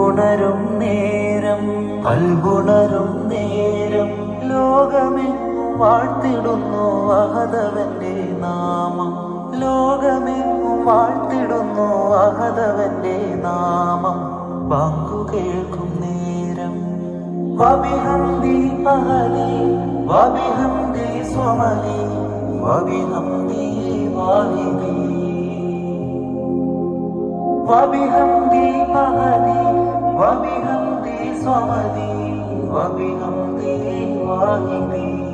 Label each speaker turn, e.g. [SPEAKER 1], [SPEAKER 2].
[SPEAKER 1] കൽബുണരും നേരം കൽബുണരും നേരം ലോകമെങ്ങും വാഴ്ത്തിടുന്നു അഹതവന്റെ നാമം. ലോകമെങ്ങും വാഴ്ത്തിടുന്നു അഹതവന്റെ നാമം. വാക്കു കേൾക്കും നേരം. വബിഹംദി അഹദി വബിഹംദി സ്വമലി വബിഹംദി വാഹിനി അഹദി بصمدي وبحمدي واهدي